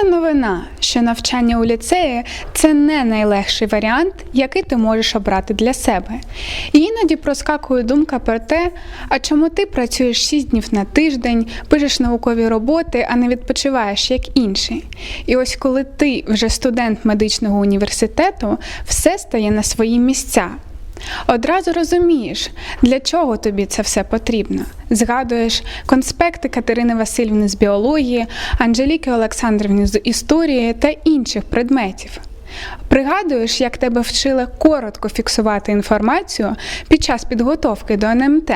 Приємна новина, що навчання у ліцеї це не найлегший варіант, який ти можеш обрати для себе. І іноді проскакує думка про те, а чому ти працюєш 6 днів на тиждень, пишеш наукові роботи, а не відпочиваєш як інші. І ось коли ти вже студент медичного університету, все стає на свої місця. Одразу розумієш, для чого тобі це все потрібно. Згадуєш конспекти Катерини Васильівни з біології, Анжеліки Олександрівни з історії та інших предметів. Пригадуєш, як тебе вчили коротко фіксувати інформацію під час підготовки до НМТ.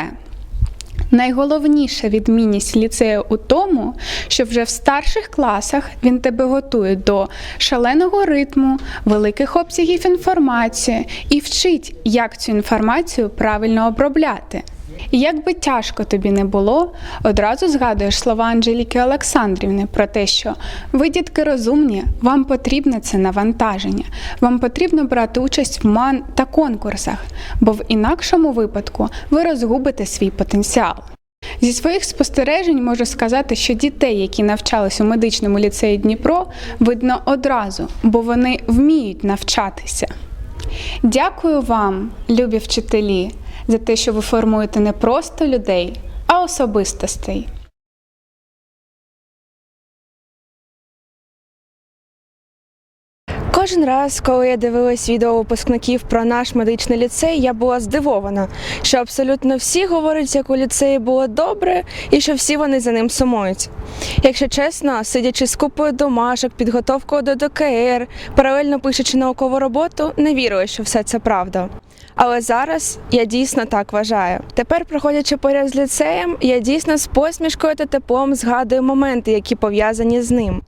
Найголовніша відмінність ліцею у тому, що вже в старших класах він тебе готує до шаленого ритму, великих обсягів інформації і вчить, як цю інформацію правильно обробляти. І як би тяжко тобі не було, одразу згадуєш слова Анжеліки Олександрівни про те, що ви, дітки, розумні, вам потрібне це навантаження, вам потрібно брати участь в ман та конкурсах, бо в інакшому випадку ви розгубите свій потенціал. Зі своїх спостережень можу сказати, що дітей, які навчались у медичному ліцеї Дніпро, видно одразу, бо вони вміють навчатися. Дякую вам, любі вчителі, за те, що ви формуєте не просто людей, а особистостей. Кожен раз, коли я дивилась відео випускників про наш медичний ліцей, я була здивована, що абсолютно всі говорять, як у ліцеї було добре, і що всі вони за ним сумують. Якщо чесно, сидячи з купою домашок, підготовкою до ДКР, паралельно пишучи наукову роботу, не вірила, що все це правда. Але зараз я дійсно так вважаю. Тепер, проходячи поряд з ліцеєм, я дійсно з посмішкою та теплом згадую моменти, які пов'язані з ним.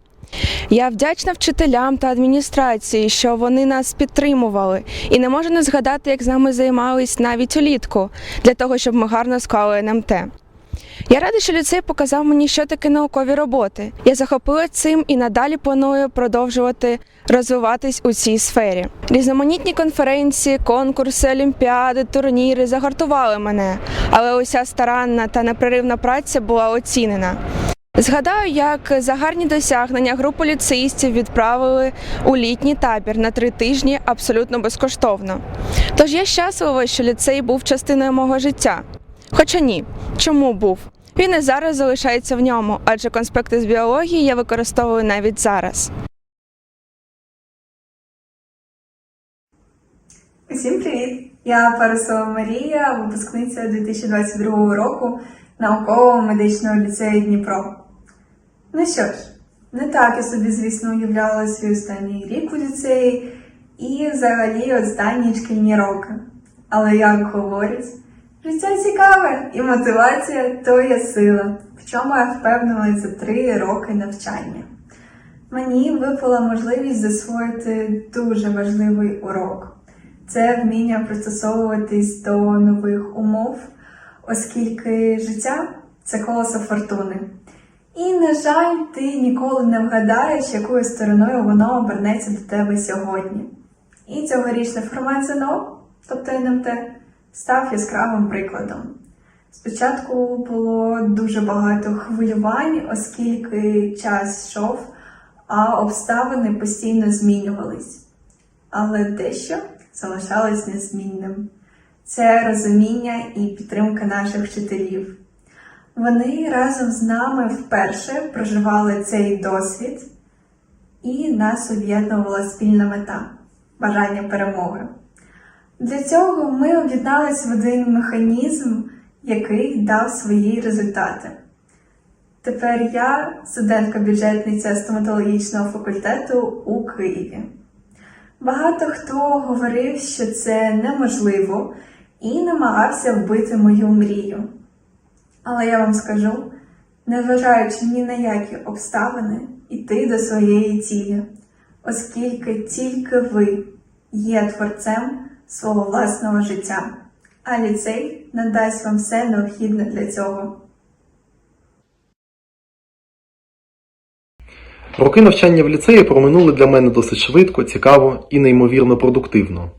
Я вдячна вчителям та адміністрації, що вони нас підтримували, і не можу не згадати, як з нами займались навіть улітку для того, щоб ми гарно склали НМТ. Я рада, що ліцей показав мені, що таке наукові роботи. Я захопила цим і надалі планую продовжувати розвиватись у цій сфері. Різноманітні конференції, конкурси, олімпіади, турніри загартували мене, але уся старанна та непреривна праця була оцінена. Згадаю, як за гарні досягнення групу ліцеїстів відправили у літній табір на три тижні абсолютно безкоштовно. Тож я щаслива, що ліцей був частиною мого життя. Хоча ні, чому був? Він і зараз залишається в ньому, адже конспекти з біології я використовую навіть зараз. Усім привіт! Я Парасова Марія, випускниця 2022 року наукового медичного ліцею Дніпро. Ну що ж, не так я собі, звісно, уявляла свій останній рік у ліцеї і взагалі останні шкільні роки. Але як говорять, життя цікаве і мотивація то є сила, в чому я впевнилась за три роки навчання. Мені випала можливість засвоїти дуже важливий урок це вміння пристосовуватись до нових умов, оскільки життя це колесо фортуни. І, на жаль, ти ніколи не вгадаєш, якою стороною воно обернеться до тебе сьогодні. І цьогорічний формат ЗНО, тобто НМТ, став яскравим прикладом. Спочатку було дуже багато хвилювань, оскільки час йшов, а обставини постійно змінювались. Але дещо залишалось незмінним. Це розуміння і підтримка наших вчителів. Вони разом з нами вперше проживали цей досвід, і нас об'єднувала спільна мета бажання перемоги. Для цього ми об'єдналися в один механізм, який дав свої результати. Тепер я студентка бюджетниця стоматологічного факультету у Києві. Багато хто говорив, що це неможливо, і намагався вбити мою мрію. Але я вам скажу, незважаючи ні на які обставини, йти до своєї цілі, оскільки тільки ви є творцем свого власного життя, а ліцей надасть вам все необхідне для цього. Роки навчання в ліцеї проминули для мене досить швидко, цікаво і неймовірно продуктивно.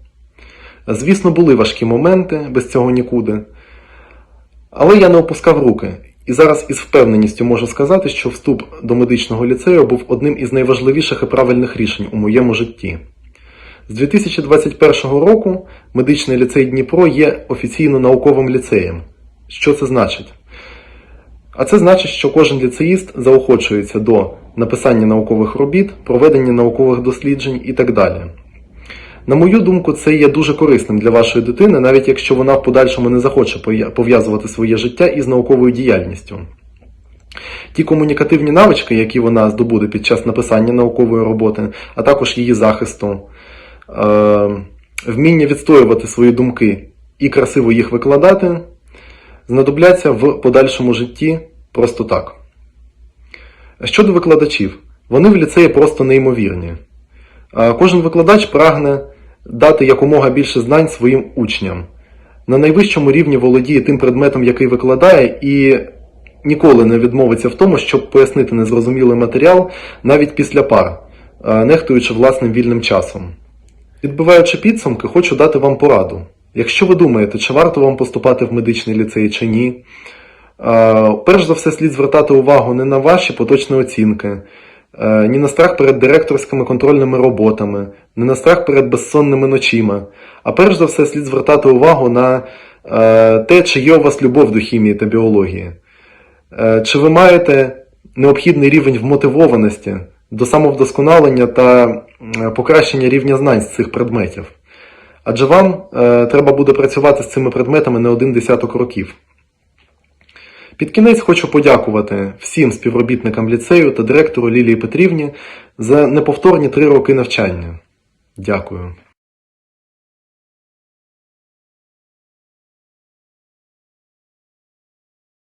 Звісно, були важкі моменти, без цього нікуди. Але я не опускав руки І зараз із впевненістю можу сказати, що вступ до медичного ліцею був одним із найважливіших і правильних рішень у моєму житті. З 2021 року медичний ліцей Дніпро є офіційно науковим ліцеєм. Що це значить? А це значить, що кожен ліцеїст заохочується до написання наукових робіт, проведення наукових досліджень і так далі. На мою думку, це є дуже корисним для вашої дитини, навіть якщо вона в подальшому не захоче пов'язувати своє життя із науковою діяльністю. Ті комунікативні навички, які вона здобуде під час написання наукової роботи, а також її захисту, е, вміння відстоювати свої думки і красиво їх викладати, знадобляться в подальшому житті просто так. Щодо викладачів, вони в ліцеї просто неймовірні. Е, Кожен викладач прагне дати якомога більше знань своїм учням. На найвищому рівні володіє тим предметом, який викладає, і ніколи не відмовиться в тому, щоб пояснити незрозумілий матеріал навіть після пар, е, нехтуючи власним вільним часом. Підбиваючи підсумки, хочу дати вам пораду. Якщо ви думаєте, чи варто вам поступати в медичний ліцей чи ні, е, перш за все слід звертати увагу не на ваші поточні оцінки, е, ні на страх перед директорськими контрольними роботами, не на страх перед безсонними ночима, а перш за все слід звертати увагу на е, те, чи є у вас любов до хімії та біології. Е, Чи ви маєте необхідний рівень вмотивованості до самовдосконалення та покращення рівня знань з цих предметів? Адже вам е, треба буде працювати з цими предметами не один десяток років. Під кінець хочу подякувати всім співробітникам ліцею та директору Лілії Петрівні за неповторні три роки навчання. Дякую.